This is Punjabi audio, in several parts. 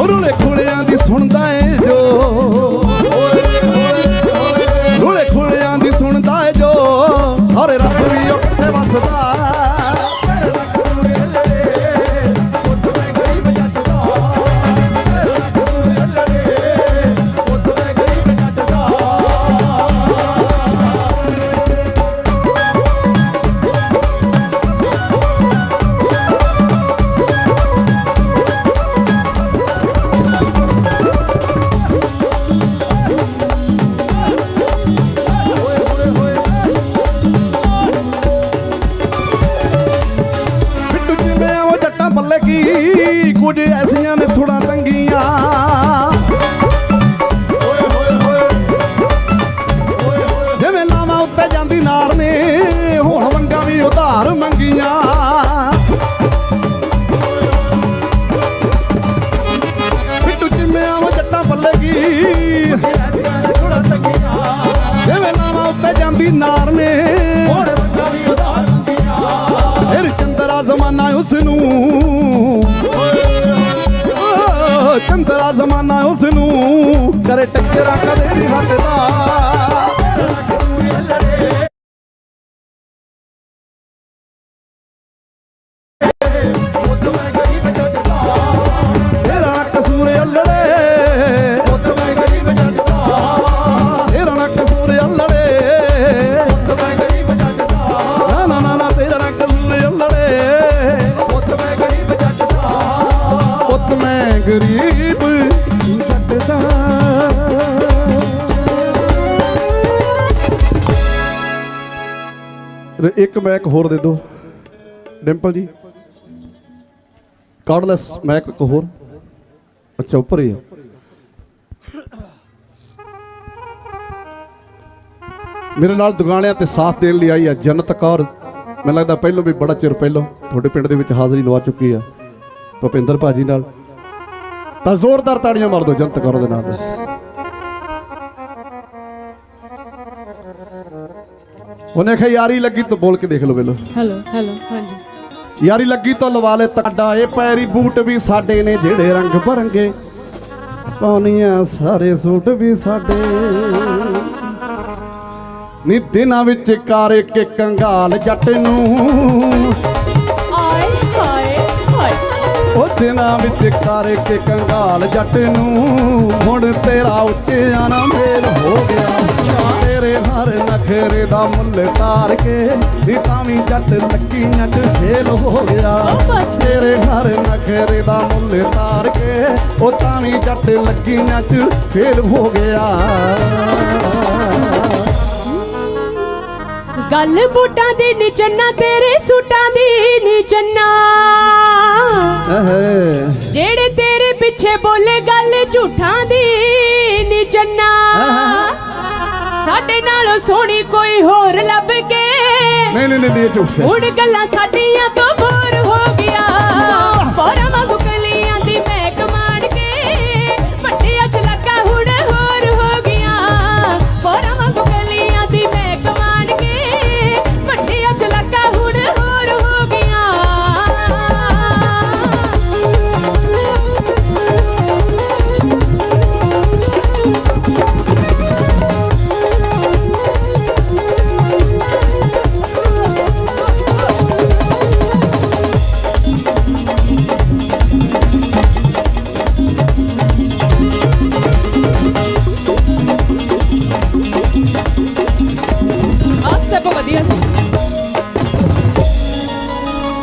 ਹੋ ਰੋਲੇ ਖੋਲਿਆਂ ਦੀ ਸੁਣਦਾ ਕਰੇ ਟੱਕਰਾਂ ਕਦੇ ਨਹੀਂ ਹਟਦਾ ਹੋਰ ਦੇ ਦਿਓ। ਡਿੰਪਲ ਜੀ। ਕਾਰਡਲੈਸ ਮੈਕ ਇੱਕ ਹੋਰ। ਅੱਛਾ, ਉੱਪਰ ਹੀ ਆ। ਮੇਰੇ ਨਾਲ ਦੁਗਾਣਿਆਂ ਤੇ ਸਾਥ ਦੇਣ ਲਈ ਆਈ ਆ ਜਨਤ ਕੌਰ। ਮੈਨੂੰ ਲੱਗਦਾ ਪਹਿਲੋਂ ਵੀ ਬੜਾ ਚਿਰ ਪਹਿਲੋਂ ਤੁਹਾਡੇ ਪਿੰਡ ਦੇ ਵਿੱਚ ਹਾਜ਼ਰੀ ਲਵਾ ਚੁੱਕੀ ਆ। ਭੁਪਿੰਦਰ ਭਾਜੀ ਨਾਲ। ਤਾਂ ਜ਼ੋਰਦਾਰ ਤਾੜੀਆਂ ਮਾਰ ਦਿਓ ਜਨਤ ਕੌਰ ਦੇ ਨਾਂ ਤੇ। ਉਹਨੇ ਕਿਹਾ ਯਾਰੀ ਲੱਗੀ ਤਾਂ ਬੋਲ ਕੇ ਦੇਖ ਲਓ ਵੇਲੋ। ਹੈਲੋ ਹੈਲੋ ਹਾਂਜੀ। ਯਾਰੀ ਲੱਗੀ ਤਾਂ ਲਵਾ ਲੈ ਤੱਡਾ ਇਹ ਪੈਰੀ ਬੂਟ ਵੀ ਸਾਡੇ ਨੇ ਜਿਹੜੇ ਰੰਗ ਬਰੰਗੇ। ਪਾਉਣੀਆਂ ਸਾਰੇ ਸੂਟ ਵੀ ਸਾਡੇ। ਨੀ ਦਿਨਾਂ ਵਿੱਚ ਕਾਰੇ ਕੇ ਕੰਗਾਲ ਜੱਟ ਨੂੰ। ਆਏ ਹਾਏ ਹਾਏ। ਉਹ ਦਿਨਾਂ ਵਿੱਚ ਕਾਰੇ ਕੇ ਕੰਗਾਲ ਜੱਟ ਨੂੰ। ਹੁਣ ਤੇਰਾ ਉੱਤੇ ਆਣਾ ਮੇਲ ਹੋ ਗਿਆ। ਤੇਰੇ ਹਰ ਨਖਰੇ ਦਾ ਮੁੱਲ ਤਾਰ ਕੇ ਨੀ ਤਾਂ ਵੀ ਜੱਟ ਲੱਕੀਆਂ ਚ ਫੇਲ ਹੋ ਗਿਆ ਤੇਰੇ ਹਰ ਨਖਰੇ ਦਾ ਮੁੱਲ ਤਾਰ ਕੇ ਉਹ ਤਾਂ ਵੀ ਜੱਟ ਲੱਗੀਆਂ ਚ ਫੇਲ ਹੋ ਗਿਆ ਗੱਲ ਬੂਟਾਂ ਦੀ ਨੀ ਚੰਨਾ ਤੇਰੇ ਸੂਟਾਂ ਦੀ ਨੀ ਚੰਨਾ ਅਹੇ ਜਿਹੜੇ ਤੇਰੇ ਪਿੱਛੇ ਬੋਲੇ ਗੱਲ ਝੂਠਾਂ ਦੀ ਨੀ ਚੰਨਾ ਸਾਡੇ ਨਾਲੋਂ ਸੋਹਣੀ ਕੋਈ ਹੋਰ ਲੱਭ ਕੇ ਨਹੀਂ ਨਹੀਂ ਨਹੀਂ ਇਹ ਝੂਠ ਹੈ। ਹੁਣ ਗੱਲਾਂ ਸਾਡੀਆਂ ਤੋਂ ਬੋਰ ਹੋ ਗਿਆ।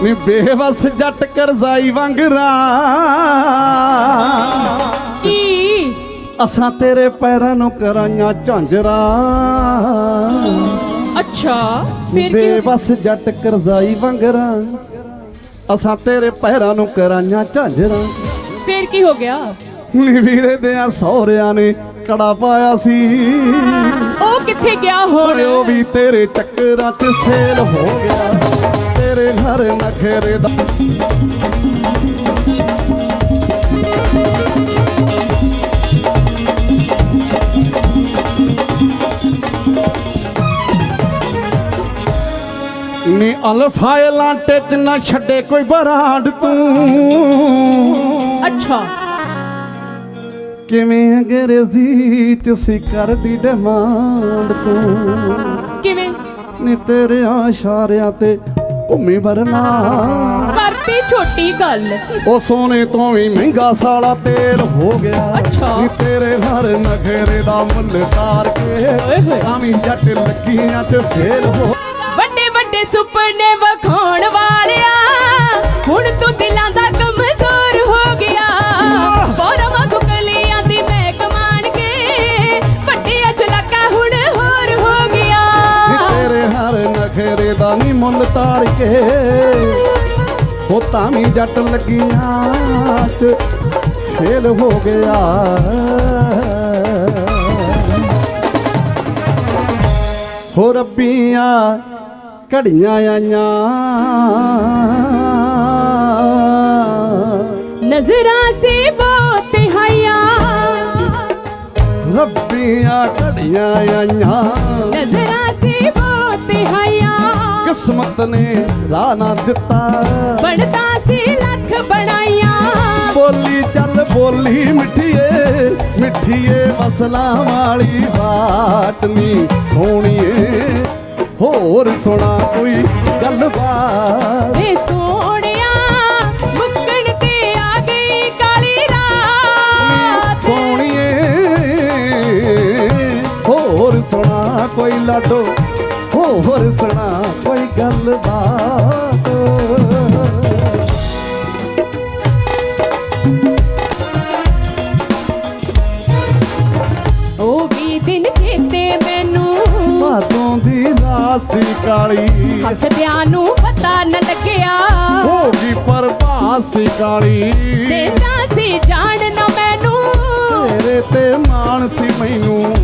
ਨੀ ਬੇਵਸ ਜੱਟ ਕਰਜ਼ਾਈ ਵਾਂਗਰਾ ਕੀ? ਅਸਾਂ ਤੇਰੇ ਪੈਰਾਂ ਨੂੰ ਕਰਾਈਆਂ ਝਾਂਜਰਾ। ਅੱਛਾ ਫਿਰ ਕੀ ਬੇਵਸ ਜੱਟ ਕਰਜ਼ਾਈ ਵਾਂਗਰਾ ਅਸਾਂ ਤੇਰੇ ਪੈਰਾਂ ਨੂੰ ਕਰਾਈਆਂ ਝਾਂਜਰਾ। ਫਿਰ ਕੀ ਹੋ ਗਿਆ? ਨੀ ਵੀਰੇ ਦੇ ਆ ਸਹੁਰਿਆਂ ਨੇ ਕੜਾ ਪਾਇਆ ਸੀ। ਉਹ ਕਿੱਥੇ ਗਿਆ ਓਏ ਉਹ ਵੀ ਤੇਰੇ ਚੱਕਰਾਂ 'ਚ ਸੇਲ ਹੋ ਗਿਆ। ਤੇਰੇ ਹਰ ਨਖਰੇ ਦਾ ਨੀ ਅਲਫਾਇਲਾਂ ਤੇ ਚ ਨਾ ਛੱਡੇ ਕੋਈ ਬਰਾੜ ਤੂੰ। ਅੱਛਾ। ਕਿਵੇਂ ਅੰਗਰੇਜ਼ੀ ਚ ਸੀ ਕਰਦੀ ਡਿਮਾਂਡ ਤੂੰ। ਕਿਵੇਂ? ਨੀ ਤੇਰੇ ਇਸ਼ਾਰਿਆਂ ਤੇ ਘੁੰਮੀ ਵਰਨਾ ਕਰਤੀ ਛੋਟੀ ਗੱਲ ਉਹ ਸੋਨੇ ਤੋਂ ਵੀ ਮਹਿੰਗਾ ਸਾਲਾ ਤੇਲ ਹੋ ਗਿਆ ਅੱਛਾ। ਨੀ ਤੇਰੇ ਹਰ ਨਖਰੇ ਦਾ ਮੁੱਲ ਤਾਰ ਕੇ ਓਏ ਹੋਏ। ਤਾਂ ਵੀ ਜੱਟ ਲੱਗੀਆਂ ਚ ਫੇਲ ਹੋ ਵੱਡੇ ਵੱਡੇ ਸੁਪਨੇ ਵਖਾਉਣ ਵਾਲਿਆ ਹੁਣ ਤੂੰ ਦਿਲਾਂ ਦਾ ਨਖਰੇ ਦਾ ਨੀ ਮੁੱਲ ਤਾਰ ਕੇ। ਉਹ ਤਾਂ ਵੀ ਜੱਟ ਲੱਗੀਆਂ ਚ ਫੇਲ ਹੋ ਗਿਆ। ਹੋ ਰੱਬੀਆਂ ਘੜੀਆਂ ਆਈਆਂ। ਨਜ਼ਰਾਂ ਸੇ ਬਹੁਤ ਹਾਇਆ ਰੱਬੀਆਂ ਘੜੀਆਂ ਆਈਆਂ। ਨਜ਼ਰਾਂ ਸੇ ਬਹੁਤ ਹਾਇਆ ਕਿਸਮਤ ਨੇ ਰਾਹ ਨਾ ਦਿੱਤਾ। ਬਣਦਾ ਸੀ ਲੱਖ ਬਣਾਈਆਂ। ਬੋਲੀ ਚੱਲ ਬੋਲੀ ਮਿੱਠੀਏ ਮਿੱਠੀਏ ਮਸਲਾ ਵਾਲੀ ਬਾਤ ਨੀ ਸੋਹਣੀਏ ਹੋਰ ਸੁਣਾ ਕੋਈ ਗੱਲਬਾਤ? ਵੇ ਸੋਹਣਿਆ ਮੁੱਕਣ ਤੇ ਆ ਗਈ ਕਾਲੀ ਰਾਤ। ਸੋਹਣੀਏ ਹੋਰ ਸੁਣਾ ਕੋਈ ਲਾਡੋ? ਹੋਰ ਸੁਣਾ ਪਰਵਾਸੀ ਕਾਲੀ। ਦੇਦਾ ਸੀ ਜਾਣ ਨਾ ਮੈਨੂੰ। ਤੇਰੇ ਤੇ ਮਾਣ ਸੀ ਮੈਨੂੰ।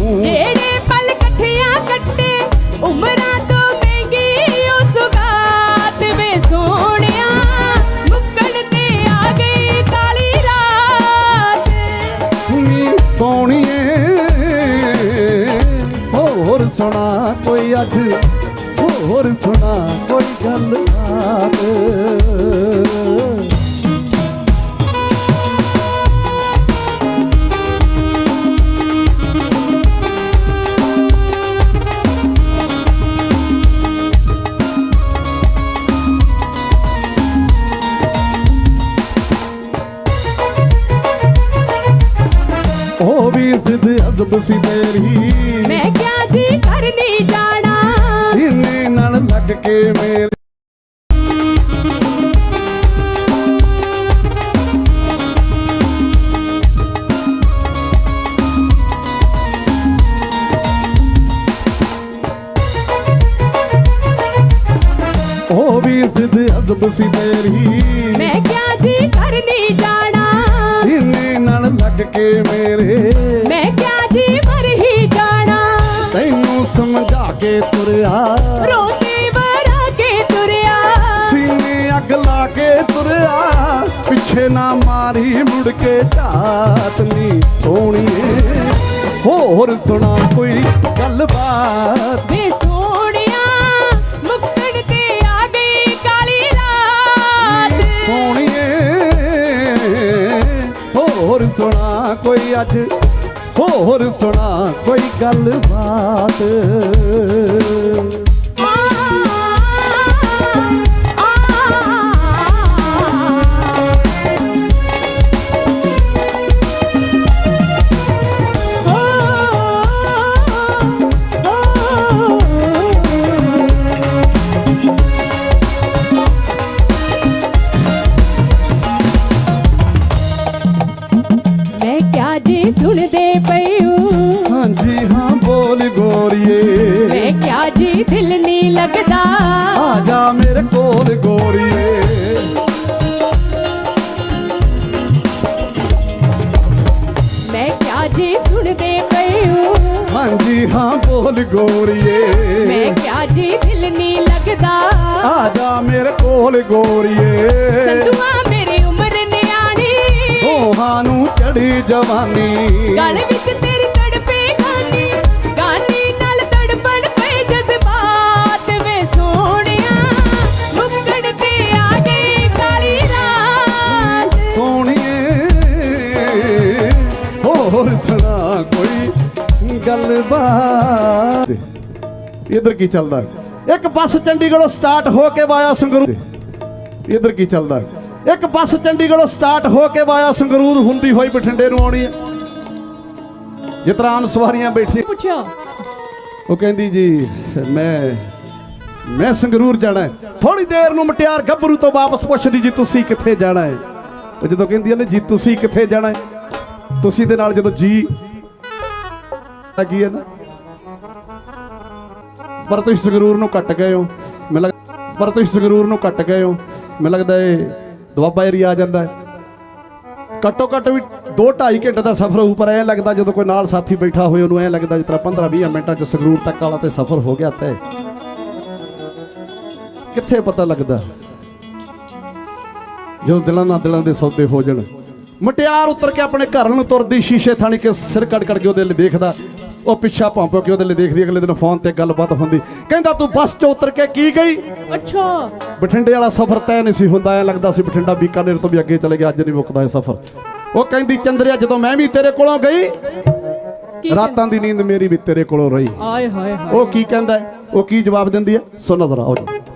ਤੇਰੀ। ਮੈਂ ਕਿਆ ਜੀ ਕਰਨੀ ਜਾਣਾ। ਸੀਨੇ ਨਾਲ ਲੱਗ ਕੇ ਮੇਰੇ ਹੋਰ ਸੁਣਾ ਕੋਈ ਗੱਲਬਾਤ? ਵੇ ਸੋਹਣਿਆ ਮੁੱਕਣ ਤੇ ਆ ਗਈ ਕਾਲੀ ਰਾਤ। ਸੋਹਣੀਏ ਹੋਰ ਸੁਣਾ ਕੋਈ ਅੱਜ? ਹੋਰ ਸੁਣਾ ਕੋਈ ਗੱਲਬਾਤ? ਸੁਣਦੇ ਪਈਓ ਹਾਂਜੀ ਹਾਂ ਬੋਲ ਗੋਰੀਏ। ਮੈਂ ਕਿਆ ਜੀ ਦਿਲ ਨਹੀਂ ਲੱਗਦਾ। ਆ ਜਾ ਮੇਰੇ ਕੋਲ ਗੋਰੀਏ। ਮੈਂ ਕਿਆ ਜੀ ਸੁਣਦੇ ਪਈਓ ਹਾਂਜੀ ਹਾਂ ਬੋਲ ਗੋਰੀਏ। ਮੈਂ ਕਿਆ ਜੀ ਦਿਲ ਨਹੀਂ ਲੱਗਦਾ। ਆ ਜਾ ਮੇਰੇ ਕੋਲ ਗੋਰੀਏ। ਸੰਧੂਆ ਮੇਰੀ ਉਮਰ ਨਿਆਣੀ। ਦੋਹਾਂ ਨੂੰ ਚੜੀ ਜਵਾਨੀ। ਕਾਲੀ ਰਾਤ ਸੋਹਣੀਏ ਹੋ ਸੁਣਾ ਕੋਈ ਗੱਲਬਾਤ ਇਧਰ ਕੀ ਚੱਲਦਾ ਇੱਕ ਬੱਸ ਚੰਡੀਗੜ੍ਹੋਂ ਸਟਾਰਟ ਹੋ ਕੇ ਵਾਇਆ ਸੰਗਰੂਰ। ਇਧਰ ਕੀ ਚੱਲਦਾ ਇੱਕ ਬੱਸ ਚੰਡੀਗੜ੍ਹੋਂ ਸਟਾਰਟ ਹੋ ਕੇ ਵਾਇਆ ਸੰਗਰੂਰ ਹੁੰਦੀ ਹੋਈ ਬਠਿੰਡੇ ਨੂੰ ਆਉਣੀ ਹੈ। ਆਮ ਸਵਾਰੀਆਂ ਬੈਠੀਆਂ। ਪੁੱਛਿਆ। ਉਹ ਕਹਿੰਦੀ ਜੀ ਮੈਂ ਮੈਂ ਸੰਗਰੂਰ ਜਾਣਾ ਥੋੜੀ ਦੇਰ ਨੂੰ ਮਟਿਆਰ ਗੱਭਰੂ ਤੋਂ ਵਾਪਸ ਪੁੱਛਦੀ ਜੀ ਤੁਸੀਂ ਕਿੱਥੇ ਜਾਣਾ ਹੈ? ਉਹ ਜਦੋਂ ਕਹਿੰਦੀ ਹੈ ਜੀ ਤੁਸੀਂ ਕਿੱਥੇ ਜਾਣਾ ਹੈ? ਤੁਸੀਂ ਦੇ ਨਾਲ ਜਦੋਂ ਜੀ ਲੱਗੀ ਹੈ ਨਾ? ਪਰ ਤੁਸੀਂ ਸੰਗਰੂਰ ਨੂੰ ਕੱਟ ਗਏ ਹੋ। ਮੈਨੂੰ ਲੱਗ ਪਰ ਤੁਸੀਂ ਸੰਗਰੂਰ ਨੂੰ ਕੱਟ ਗਏ ਹੋ। ਮੈਨੂੰ ਲੱਗਦਾ ਇਹ ਦੁਆਬਾ ਏਰੀਆ ਆ ਜਾਂਦਾ ਹੈ। ਘੱਟੋ ਘੱਟ ਵੀ 2 2.5 ਘੰਟੇ ਦਾ ਸਫ਼ਰ ਹੋਊ, ਪਰ ਐ ਲੱਗਦਾ ਜਦੋਂ ਕੋਈ ਨਾਲ ਸਾਥੀ ਬੈਠਾ ਹੋਏ, ਉਹਨੂੰ ਐ ਲੱਗਦਾ ਜਿਸ ਤਰ੍ਹਾਂ 15 20 ਮਿੰਟਾਂ ਚ ਸੰਗਰੂਰ ਤੱਕ ਵਾਲਾ ਤੇ ਸਫ਼ਰ ਹੋ ਗਿਆ ਤੈ। ਕਿੱਥੇ ਪਤਾ ਲੱਗਦਾ? ਜਦੋਂ ਦਿਲਾਂ ਨਾਲ ਦਿਲਾਂ ਦੇ ਸੌਦੇ ਹੋ ਜਾਣ। ਮਟਿਆਰ ਉਤਰ ਕੇ ਆਪਣੇ ਘਰ ਨੂੰ ਤੁਰਦੀ ਸ਼ੀਸ਼ੇ ਥਾਣੀ ਕੇ ਸਿਰ ਕੱਢ ਕੱਢ ਕੇ ਉਹਦੇ ਲਈ ਦੇਖਦਾ। ਉਹ ਪਿੱਛਾ ਭੌਂਪੋ ਕੇ ਉਹਦੇ ਲਈ ਦੇਖਦੀ ਅਗਲੇ ਦਿਨ ਫੋਨ ਤੇ ਗੱਲਬਾਤ ਹੁੰਦੀ। ਕਹਿੰਦਾ ਤੂੰ ਬੱਸ 'ਚ ਉਤਰ ਕੇ ਕੀ ਗਈ? ਅੱਛਾ। ਬਠਿੰਡੇ ਵਾਲਾ ਸਫ਼ਰ ਤੈਅ ਨਹੀਂ ਸੀ ਹੁੰਦਾ ਐ ਲੱਗਦਾ ਸੀ ਬਠਿੰਡਾ ਬੀਕਾਨੇਰ ਤੋਂ ਵੀ ਅੱਗੇ ਚਲੇ ਗਿਆ ਅੱਜ ਨਹੀਂ ਮੁੱਕਦਾ ਇਹ ਸਫ਼ਰ। ਉਹ ਕਹਿੰਦੀ ਚੰਦਰਿਆ ਜਦੋਂ ਮੈਂ ਵੀ ਤੇਰੇ ਕੋਲੋਂ ਗਈ ਰਾਤਾਂ ਦੀ ਨੀਂਦ ਮੇਰੀ ਵੀ ਤੇਰੇ ਕੋਲੋਂ ਰਹੀ। ਆਏ ਹਾਏ ਹਾਏ। ਉਹ ਕੀ ਕਹਿੰਦਾ? ਉਹ ਕੀ ਜਵਾਬ ਦਿੰਦੀ ਹੈ? ਸੋ ਨਜ਼ਰ ਆਓ ਜੀ।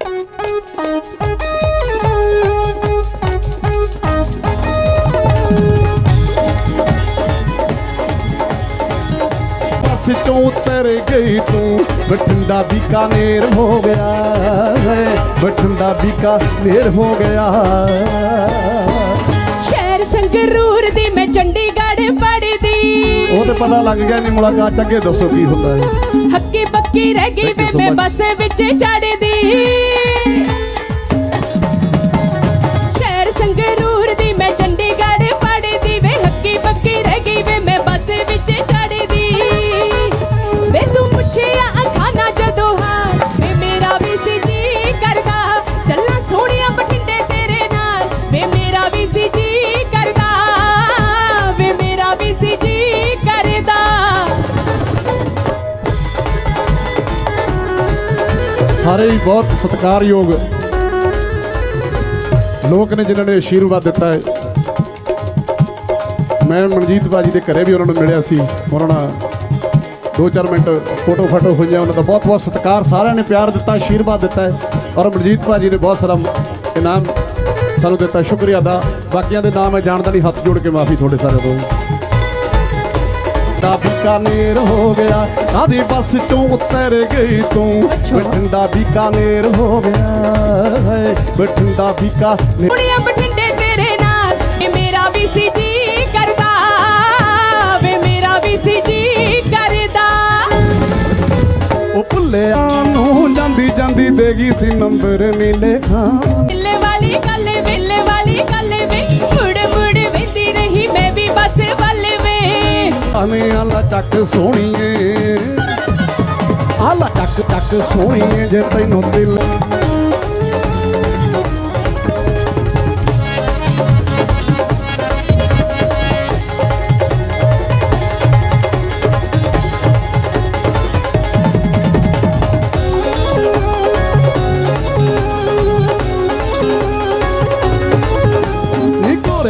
ਬੱਸ ਚੋਂ ਉਤਰ ਗਈ ਤੂੰ। ਬਠਿੰਡਾ ਬੀਕਾਨੇਰ ਹੋ ਗਿਆ ਹੈ ਬਠਿੰਡਾ ਬੀਕਾਨੇਰ ਹੋ ਗਿਆ। ਸ਼ਹਿਰ ਸੰਗਰੂਰ ਦੀ ਮੈਂ ਚੰਡੀਗੜ੍ਹ ਪੜਦੀ ਉਹ ਤੇ ਪਤਾ ਲੱਗ ਗਿਆ ਨਹੀਂ ਮੁਲਾਕਾਤ ਅੱਗੇ ਦੱਸੋ ਕੀ ਹੁੰਦਾ ਹੈ ਹੱਕੀ ਪੱਕੀ ਰਹਿ ਗਈ ਵੇ ਮੈਂ. ਬੱਸ ਵਿੱਚ ਚੜਦੀ ਸਾਰੇ ਹੀ ਬਹੁਤ ਸਤਿਕਾਰਯੋਗ ਲੋਕ ਨੇ ਜਿਨ੍ਹਾਂ ਨੇ ਆਸ਼ੀਰਵਾਦ ਦਿੱਤਾ ਹੈ। ਮੈਂ ਮਨਜੀਤ ਬਾਜੀ ਦੇ ਘਰੇ ਵੀ ਉਹਨਾਂ ਨੂੰ ਮਿਲਿਆ ਸੀ। ਉਹਨਾਂ ਨਾਲ ਦੋ ਚਾਰ ਮਿੰਟ ਫੋਟੋ ਫਾਟੋ ਹੋਈਆਂ, ਉਹਨਾਂ ਦਾ ਬਹੁਤ ਬਹੁਤ ਸਤਿਕਾਰ, ਸਾਰਿਆਂ ਨੇ ਪਿਆਰ ਦਿੱਤਾ ਆਸ਼ੀਰਵਾਦ ਦਿੱਤਾ ਹੈ। ਔਰ ਮਨਜੀਤ ਬਾਜੀ ਨੇ ਬਹੁਤ ਸਾਰਾ ਇਨਾਮ ਸਾਨੂੰ ਦਿੱਤਾ, ਸ਼ੁਕਰੀਆ ਦਾ ਬਾਕੀਆਂ ਦੇ ਨਾਮ ਮੈਂ ਜਾਣਦਾ ਨਹੀਂ, ਹੱਥ ਜੋੜ ਕੇ ਮਾਫੀ ਤੁਹਾਡੇ ਸਾਰੇ ਤੋਂ। ਦਾ ਬੀਕਾਨੇਰ ਹੋ ਗਿਆ। ਆਦੀ ਬੱਸ ਚੋਂ ਉਤਰ ਗਈ ਤੂੰ। ਬਠਿੰਡਾ ਬੀਕਾਨੇਰ ਹੋ ਗਿਆ। ਬਠਿੰਡਾ ਬੀਕਾਨੇਰ ਕੁੜੀਆਂ ਬਠਿੰਡੇ ਤੇਰੇ ਨਾਲ ਵੇ ਮੇਰਾ ਵੀ ਸੀ ਜੀ ਕਰਦਾ। ਵੇ ਮੇਰਾ ਵੀ ਸੀ ਜੀ ਕਰਦਾ। ਉਹ ਭੁੱਲਿਆ ਨੂੰ ਜਾਂਦੀ ਜਾਂਦੀ ਦੇਗੀ ਸੀ ਨੰਬਰ ਨੀਲੇ ਖਾਂ। ਵੇਲੇ ਵਾਲੀ ਗੱਲ ਵੇਲੇ ਵਾਲੀ ਗੱਲ ਵੇ। ਮੁੜ ਮੁੜ ਵੇਂਦੀ ਰਹੀ ਮੈਂ ਵੀ ਬਸ ਵੱਲ ਆਲਾ ਚੱਕ ਸੋਹਣੀਏ। ਆਲਾ ਚੱਕ ਚੱਕ ਸੋਹਣੀਏ ਜੇ ਤੈਨੂੰ ਦਿਲ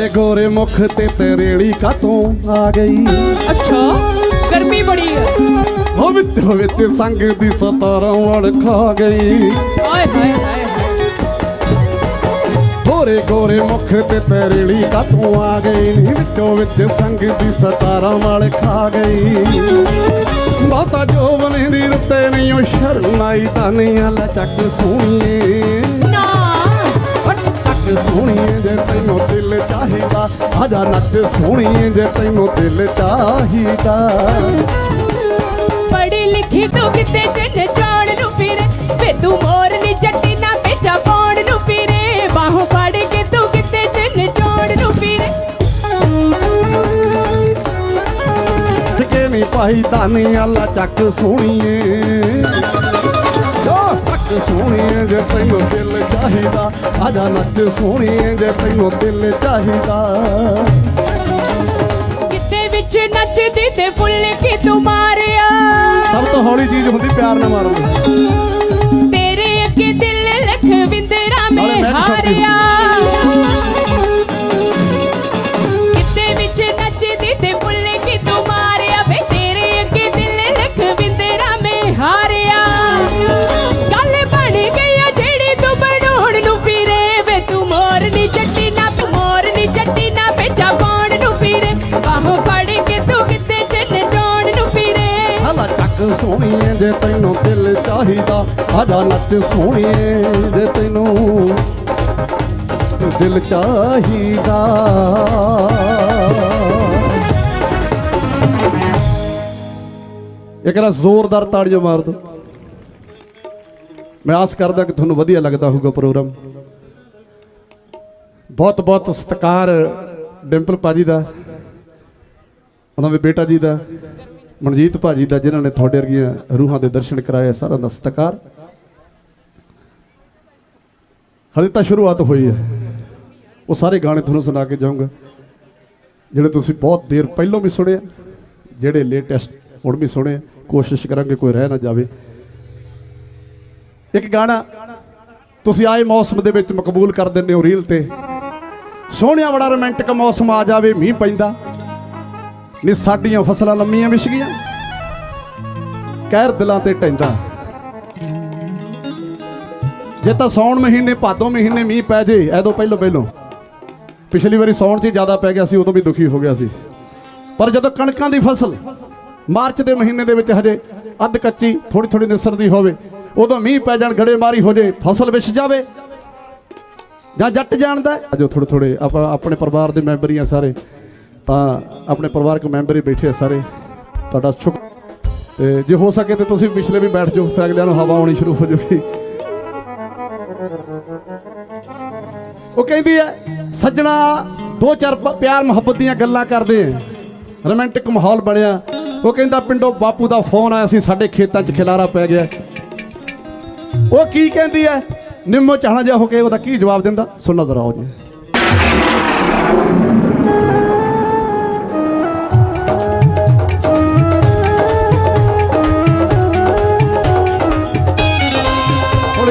ਨੀ ਗੋਰੇ ਮੁਖ ਤੇ ਤਰੇੜੀ ਕਾਤੋਂ ਆ ਗਈ। ਅੱਛਾ ਗਰਮੀ ਬੜੀ ਹੈ। ਉਹ ਵਿੱਚ ਵਿੱਚ ਸੰਗ ਦੀ ਸਤਾਰਾਂ ਵੜ ਖਾ ਗਈ। ਹਾਏ ਹਾਏ ਹਾਏ ਗੋਰੇ ਗੋਰੇ ਮੁਖ ਤੇ ਤਰੇੜੀ ਕਾਤੋਂ ਆ ਗਈ। ਨੀ ਵਿੱਚੋਂ ਵਿੱਚ ਸੰਗ ਦੀ ਸਤਾਰਾਂ ਵੜ ਖਾ ਗਈ। ਬਹੁਤਾ ਜੋਵਨ ਦੀ ਰੁੱਤੇ ਨਹੀਂ ਉਹ ਸ਼ਰਮ ਆਈ ਤਾਂ ਨਹੀਂ ਆਲਾ ਚੱਕ ਨੱਕ ਸੋਹਣੀਏ ਜੇ ਤੈਨੂੰ ਦਿਲ ਚਾਹੀਦਾ ਆਜਾ ਨੱਕ ਸੋਹਣੀਏ ਜੇ ਤੈਨੂੰ ਦਿਲ ਚਾਹੀਦਾ। ਪੜ੍ਹੀ ਲਿਖੀ ਤੂੰ ਕਿਤੇ ਚੰਨ ਚਾਣ ਨੂੰ ਫਿਰੇ? ਵੇ ਤੂੰ ਮੋਰ ਨੀ ਜੱਟੀ ਨਾ ਪੇਚਾ ਪਾਉਣ ਨੂੰ ਫਿਰੇ। ਬਾਹੋਂ ਫੜ ਕੇ ਤੂੰ ਕਿਤੇ ਚੰਨ ਚਾਣ ਨੂੰ ਫਿਰੇ? ਟਿਕੇ ਨਹੀਂ ਪਾਈ ਦਾਨੀ ਆਲਾ ਚੱਕ ਸੋਹਣੀਏ। ਚੱਕ ਸੋਹਣੀਏ ਜੇ ਤੈਨੂੰ ਦਿਲ ਚਾਹੀਦਾ ਆਜਾ ਨੱਚ ਸੋਹਣੀਏ ਜੇ ਤੈਨੂੰ ਦਿਲ ਚਾਹੀਦਾ। ਕਿਤੇ ਵਿੱਚ ਨੱਚਦੀ ਤੇ ਫੁੱਲ ਕੀ ਤੂੰ ਮਾਰਿਆ। ਸਭ ਤੋਂ ਹੌਲੀ ਚੀਜ਼ ਹੁੰਦੀ ਪਿਆਰ ਨਾਲ ਮਾਰੋ। ਤੇਰੇ ਅੱਗੇ ਦਿਲ ਲਖਵਿੰਦਰਾ ਮੇ ਹਾਰਿਆ। ਜੇ ਤੈਨੂੰ ਦਿਲ ਚਾਹੀਦਾ ਆਜਾ ਨੱਚ ਸੋਹਣੀਏ ਜੇ ਤੈਨੂੰ। ਦਿਲ ਚਾਹੀਦਾ। ਇੱਕ ਰਾ ਜ਼ੋਰਦਾਰ ਤਾੜੀਆਂ ਮਾਰ ਦੋ ਮੈਂ ਆਸ ਕਰਦਾ ਕਿ ਤੁਹਾਨੂੰ ਵਧੀਆ ਲੱਗਦਾ ਹੋਊਗਾ ਪ੍ਰੋਗਰਾਮ। ਬਹੁਤ ਬਹੁਤ ਸਤਿਕਾਰ ਡਿੰਪਲ ਪਾਜੀ ਦਾ, ਉਹਨਾਂ ਦੇ ਬੇਟਾ ਜੀ ਦਾ। ਮਨਜੀਤ ਭਾਜੀ ਦਾ ਜਿਨ੍ਹਾਂ ਨੇ ਤੁਹਾਡੇ ਵਰਗੀਆਂ ਰੂਹਾਂ ਦੇ ਦਰਸ਼ਨ ਕਰਾਏ ਸਾਰਿਆਂ ਦਾ ਸਤਿਕਾਰ। ਹਲੇ ਤਾਂ ਸ਼ੁਰੂਆਤ ਹੋਈ ਹੈ। ਉਹ ਸਾਰੇ ਗਾਣੇ ਤੁਹਾਨੂੰ ਸੁਣਾ ਕੇ ਜਾਊਂਗਾ। ਜਿਹੜੇ ਤੁਸੀਂ ਬਹੁਤ ਦੇਰ ਪਹਿਲਾਂ ਵੀ ਸੁਣੇ ਜਿਹੜੇ ਲੇਟੈਸਟ ਹੁਣ ਵੀ ਸੁਣੇ ਕੋਸ਼ਿਸ਼ ਕਰਾਂਗੇ ਕੋਈ ਰਹਿ ਨਾ ਜਾਵੇ। ਇੱਕ ਗਾਣਾ ਤੁਸੀਂ ਆਏ ਮੌਸਮ ਦੇ ਵਿੱਚ ਮਕਬੂਲ ਕਰ ਦਿੰਦੇ ਹੋ ਰੀਲ ਤੇ। ਸੋਹਣਿਆ ਬੜਾ ਰੋਮਾਂਟਿਕ ਮੌਸਮ ਆ ਜਾਵੇ, ਮੀਂਹ ਪੈਂਦਾ। ਨੀ ਸਾਡੀਆਂ ਫਸਲਾਂ ਲੰਮੀਆਂ ਵਿਛ ਗਈਆਂ। ਕਹਿਰ ਦਿਲਾਂ ਤੇ ਟੈਂਦਾ। ਜੇ ਤਾਂ ਸੌਣ ਮਹੀਨੇ, ਭਾਦੋਂ ਮਹੀਨੇ ਮੀਂਹ ਪੈ ਜੇ ਐਦੋਂ ਪਹਿਲੋਂ ਪਹਿਲੋਂ। ਪਿਛਲੀ ਵਾਰੀ ਸੌਣ 'ਚ ਜ਼ਿਆਦਾ ਪੈ ਗਿਆ ਸੀ, ਉਦੋਂ ਵੀ ਦੁਖੀ ਹੋ ਗਿਆ ਸੀ। ਪਰ ਜਦੋਂ ਕਣਕਾਂ ਦੀ ਫਸਲ ਮਾਰਚ ਦੇ ਮਹੀਨੇ ਦੇ ਵਿੱਚ ਹਜੇ ਅੱਧ ਕੱਚੀ ਥੋੜੀ ਥੋੜੀ ਨਿਸਰਦੀ ਹੋਵੇ, ਉਦੋਂ ਮੀਂਹ ਪੈ ਜਾਣ, ਗੜੇਮਾਰੀ ਹੋ ਜੇ, ਫਸਲ ਵਿਛ ਜਾਵੇ, ਜਾਂ ਜੱਟ ਜਾਣਦਾ ਹੈ। ਜੋ ਥੋੜੇ ਥੋੜੇ ਆਪਾਂ ਆਪਣੇ ਪਰਿਵਾਰ ਦੇ ਮੈਂਬਰ ਹੀ ਆ ਸਾਰੇ ਤਾਂ ਆਪਣੇ ਪਰਿਵਾਰਕ ਮੈਂਬਰ ਹੀ ਬੈਠੇ ਆ ਸਾਰੇ। ਤੁਹਾਡਾ ਸ਼ੁਕਰ ਤੇ ਜੇ ਹੋ ਸਕੇ ਤੇ ਤੁਸੀਂ ਪਿਛਲੇ ਵੀ ਬੈਠ ਜਾਓ, ਫਿਰ ਅਗਲਿਆਂ ਨੂੰ ਹਵਾ ਆਉਣੀ ਸ਼ੁਰੂ ਹੋ ਜਾਊਗੀ ਉਹ ਕਹਿੰਦੀ ਹੈ, ਸੱਜਣਾ, ਦੋ ਚਾਰ ਪਿਆਰ ਮੁਹੱਬਤ ਦੀਆਂ ਗੱਲਾਂ ਕਰਦੇ ਆ। ਰੋਮਾਂਟਿਕ ਮਾਹੌਲ ਬਣਿਆ। ਉਹ ਕਹਿੰਦਾ, ਪਿੰਡੋਂ ਬਾਪੂ ਦਾ ਫੋਨ ਆਇਆ ਸੀ, ਸਾਡੇ ਖੇਤਾਂ 'ਚ ਖਿਲਾਰਾ ਪੈ ਗਿਆ। ਉਹ ਕੀ ਕਹਿੰਦੀ ਹੈ? ਨਿੰਮੋ ਚਾਹਣਾ ਜਿਹਾ ਹੋ ਕੇ ਉਹਦਾ ਕੀ ਜਵਾਬ ਦਿੰਦਾ? ਸੁਣਨਾ ਜ਼ਰਾ ਆਓ ਜੀ।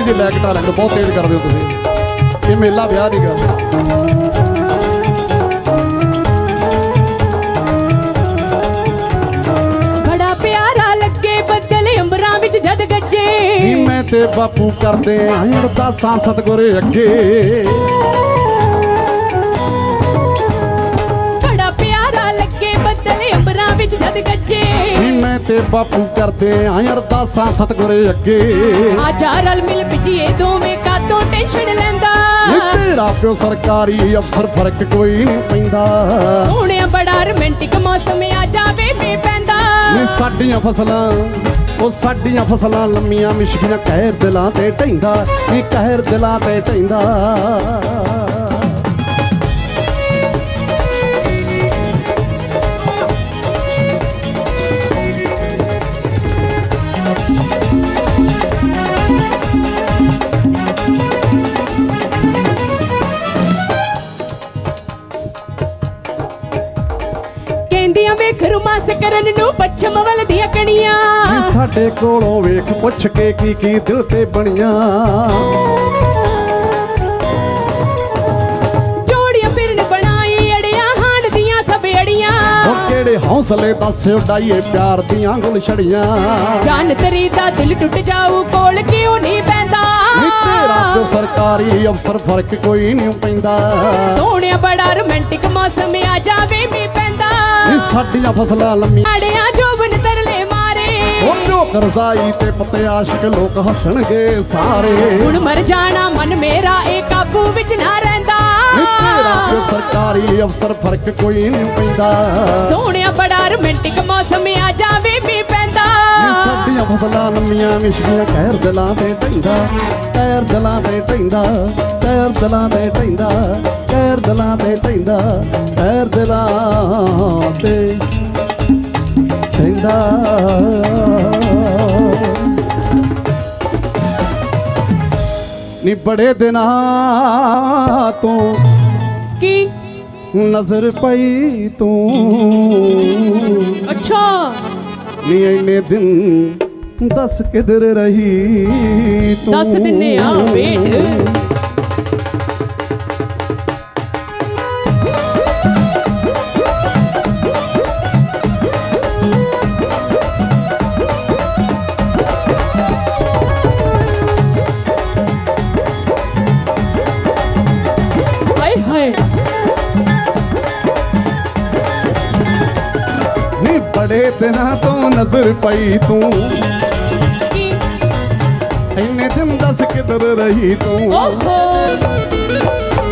ਜਿਹੀ ਲੈਕ ਢਾਲ ਕਰੋ ਬਹੁਤ ਤੇਜ਼ ਕਰਦੇ ਹੋ ਤੁਸੀਂ। ਇਹ ਮੇਲਾ ਵਿਆਹ ਦੀ ਗੱਲ ਬੜਾ ਪਿਆਰਾ ਲੱਗੇ ਬੱਦਲ ਅੰਬਰਾਂ ਵਿੱਚ ਜਦ ਵੀ ਗੱਜੇ ਮੈਂ ਤੇ ਬਾਪੂ ਕਰਦੇ ਆਂ ਅਰਦਾਸਾਂ ਸਤਗੁਰੇ ਅੱਗੇ। ਬੜਾ ਪਿਆਰਾ ਲੱਗੇ ਬੱਦਲ ਅੰਬਰਾਂ ਵਿੱਚ ਜਦ ਗੱਜੇ। ਵੀ ਮੈਂ ਤੇ ਬਾਪੂ ਕਰਦੇ ਆਂ ਅਰਦਾਸਾਂ ਸਤਗੁਰੇ ਅੱਗੇ। ਆ ਜਾ ਰਲ ਮਿਲ ਪਿਜੀਏ ਦੋਵੇਂ ਕਾਤੋਂ ਟੈਨਸ਼ਨ ਲੈਂਦਾ। ਤੇਰਾ ਪਿਓ ਸਰਕਾਰੀ ਅਫਸਰ ਫ਼ਰਕ ਕੋਈ ਨਹੀਂ ਪੈਂਦਾ। ਸੋਹਣਿਆ ਬੜਾ ਰੋਮਾਂਟਿਕ ਮੌਸਮ ਆ ਜਾਵੇ ਮੀਂਹ ਪੈਂਦਾ। ਨੀ ਸਾਡੀਆਂ ਫਸਲਾਂ ਉਹ ਸਾਡੀਆਂ ਫਸਲਾਂ ਲੰਮੀਆਂ ਮਿਸ਼ਕੀਆਂ ਕਹਿਰ ਦਿਲਾਂ ਤੇ ਢੈਂਦਾ ਨੀ ਕਹਿਰ ਦਿਲਾਂ ਤੇ ਢੈਂਦਾ ਕਰਨ ਨੂੰ ਪੱਛਮ ਵੱਲ ਦੀਆਂ ਕਣੀਆਂ। ਨੀ ਸਾਡੇ ਕੋਲੋਂ ਵੇਖ ਪੁੱਛ ਕੇ ਕੀ ਕੀ ਦਿਲ ਤੇ ਬਣੀਆਂ। ਜੋੜੀਆਂ ਫਿਰਨ ਬਣਾਈ ਅੜੀਆਂ ਹਾਣ ਦੀਆਂ ਸਭ ਅੜੀਆਂ। ਉਹ ਕਿਹੜੇ ਹੌਸਲੇ ਦੱਸ ਉਡਾਈਏ ਪਿਆਰ ਦੀਆਂ ਗੁਲਛੜੀਆਂ ਜਾਨ ਤੇਰੀ ਦਾ ਦਿਲ ਟੁੱਟ ਜਾਊ ਕੋਲ ਕਿਉਂ ਨਹੀਂ ਪੈਂਦਾ? ਨੀ ਤੇਰਾ ਪਿਓ ਸਰਕਾਰੀ ਅਫਸਰ ਫ਼ਰਕ ਕੋਈ ਨਹੀਂ ਪੈਂਦਾ। ਸੋਹਣਿਆ ਬੜਾ ਰੋਮਾਂਟਿਕ ਮੌਸਮ ਆ ਜਾਵੇ ਮੀਂਹ ਪੈਂਦਾ। ਨੀ ਸਾਡੀਆਂ ਫਸਲਾਂ ਲੰਮੀਆਂ ਅੜਿਆਂ ਜੋਬਨ ਤਰਲੇ ਮਾਰੇ। ਉਹ ਜੋ ਕਰਜ਼ਾਈ ਤੇ ਪਤੇ ਆਸ਼ਿਕ ਲੋਕ ਹੱਸਣਗੇ ਸਾਰੇ। ਹੁਣ ਮਰ ਜਾਣਾ ਮਨ ਮੇਰਾ ਇਹ ਕਾਬੂ ਵਿੱਚ ਨਾ ਰਹਿੰਦਾ। ਤੇਰਾ ਸਰਕਾਰੀ ਅਫਸਰ ਫ਼ਰਕ ਕੋਈ ਨਹੀਂ ਪੈਂਦਾ। ਸੋਹਣਿਆ ਬੜਾ ਰੋਮਾਂਟਿਕ ਮੌਸਮ ਆ ਜਾਵੇ ਮੀਂਹ ਫਸਲਾਂ ਲੰਮੀਆਂ ਮਿਸ਼ਕੀਆਂ ਕਹਿਰ ਦਿਲਾਂ ਤੇ ਢੈਂਦਾ ਕਹਿਰ ਦਿਲਾਂ ਤੇ ਢੈਂਦਾ ਕਹਿਰ ਦਿਲਾਂ ਤੇ ਢੈਂਦਾ ਕਹਿਰ ਦਿਲਾਂ ਤੇ ਢੈਂਦਾ ਕਹਿਰ ਦਿਲਾਂ ਤੇ ਢੈਂਦਾ ਨੀ ਬੜੇ ਦਿਨਾਂ ਤੋਂ ਕੀ? ਨਜ਼ਰ ਪਈ ਤੂੰ। ਅੱਛਾ। ਨੀ ਇੰਨੇ ਦਿਨ ਦੱਸ ਕਿਧਰ ਰਹੀ ਤੂੰ ਦੱਸ ਦਿੰਨੇ ਆ ਵੇਟ ਹਾਏ ਹਾਏ ਨੀ ਬੜੇ ਦਿਨਾਂ ਤੋਂ ਦਿਨ ਦੱਸ ਕਿੱਧਰ ਰਹੀ ਤੂੰ? ਓਹੋ।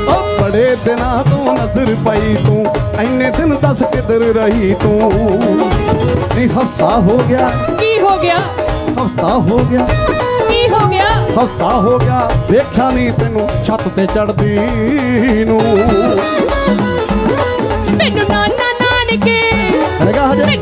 ਓ ਬੜੇ ਦਿਨਾਂ ਤੋਂ ਨਜ਼ਰ ਪਈ ਤੂੰ ਐਨੇ ਦਿਨ ਦੱਸ ਕਿੱਧਰ ਰਹੀ ਤੂੰ? ਨਹੀਂ ਹਫਤਾ ਹੋ ਗਿਆ। ਕੀ ਹੋ ਗਿਆ? ਹਫਤਾ ਹੋ ਗਿਆ। ਕੀ ਹੋ ਗਿਆ? ਹਫਤਾ ਹੋ ਗਿਆ। ਵੇਖਿਆ ਨਹੀਂ ਤੈਨੂੰ ਛੱਤ ਤੇ ਚੜਦੀ ਨੂੰ। ਮੈਨੂੰ ਨਾਨਾ ਨਾਨਕੇ। ਹੈਗਾ ਹਜੇ?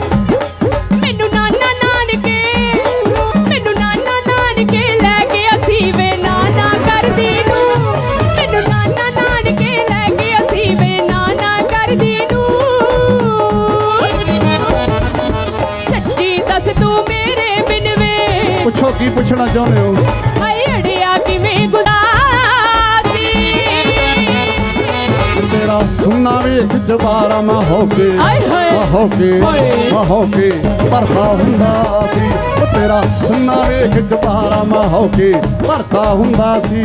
ਕੀ ਪੁੱਛਣਾ ਚਾਹੁੰਦੇ ਹੋ ਹਾਏ ਅੜਿਆ ਕਿਵੇਂ ਗੁਦਾਸੀ ਤੇਰਾ ਸੁਣਨਾ ਵੇਖ ਦੁਬਾਰਾ ਮੈਂ ਹੋ ਕੇ। ਮੈਂ ਹੋ ਕੇ। ਮੈਂ ਹੋ ਕੇ ਭਰਦਾ ਹੁੰਦਾ ਸੀ ਤੇਰਾ ਸੁਣਨਾ ਵੇਖ ਦੁਬਾਰਾ ਮੈਂ ਹੋ ਕੇ ਭਰਦਾ ਹੁੰਦਾ ਸੀ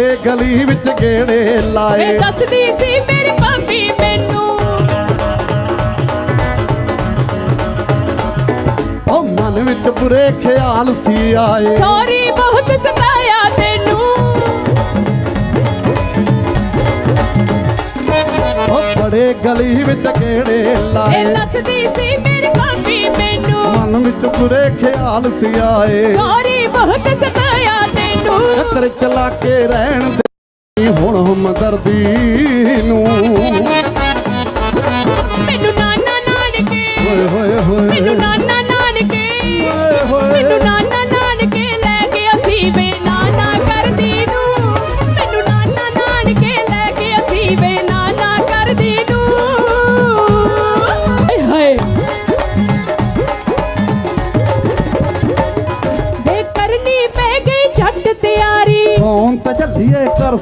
ਬੜੇ ਗਲੀ ਵਿੱਚ ਗੇੜੇ ਲਾਏ। ਦੱਸਦੀ ਸੀ ਮੇਰੀ ਭਾਬੀ ਮੈਨੂੰ। ਉਹ ਮਨ ਵਿੱਚ ਬੁਰੇ ਖਿਆਲ ਸੀ ਆਏ। ਸੌਰੀ ਬਹੁਤ ਸਤਾਇਆ ਤੈਨੂੰ। ਉਹ ਬੜੇ ਗਲੀ ਵਿੱਚ ਗੇੜੇ ਲਾਏ। ਦੱਸਦੀ ਸੀ ਮੇਰੀ ਭਾਬੀ ਮੈਨੂੰ। ਮਨ ਵਿੱਚ ਬੁਰੇ ਖਿਆਲ ਸੀ ਆਏ। ਸੌਰੀ ਬਹੁਤ ਸਤਾਇਆ ਤੈਨੂੰ ਚਲਾ ਕੇ ਰਹਿਣ ਦੇ। ਹੁਣ ਹਮਦਰਦੀ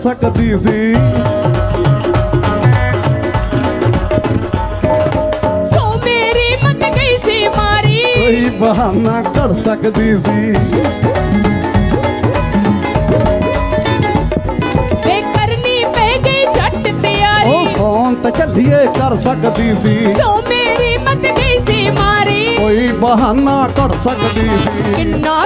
ਸਕਦੀ ਸੀ। ਸੋ ਮੇਰੀ ਮੰਨ ਗਈ ਸੀ ਮਾਰੀ। ਕੋਈ ਬਹਾਨਾ ਕਰ ਸਕਦੀ ਸੀ। ਵੇ ਕਰਨੀ ਪੈ ਗਈ ਝੱਟ ਉਹ ਤਿਆਰੀ ਫੋਨ ਤਾਂ ਝੱਲੀਏ ਕਰ ਸਕਦੀ ਸੀ। ਸੋ ਮੇਰੀ ਮੰਨ ਗਈ ਸੀ ਮਾਰੀ। ਕੋਈ ਬਹਾਨਾ ਕਰ ਸਕਦੀ ਸੀ। ਕਿੰਨਾ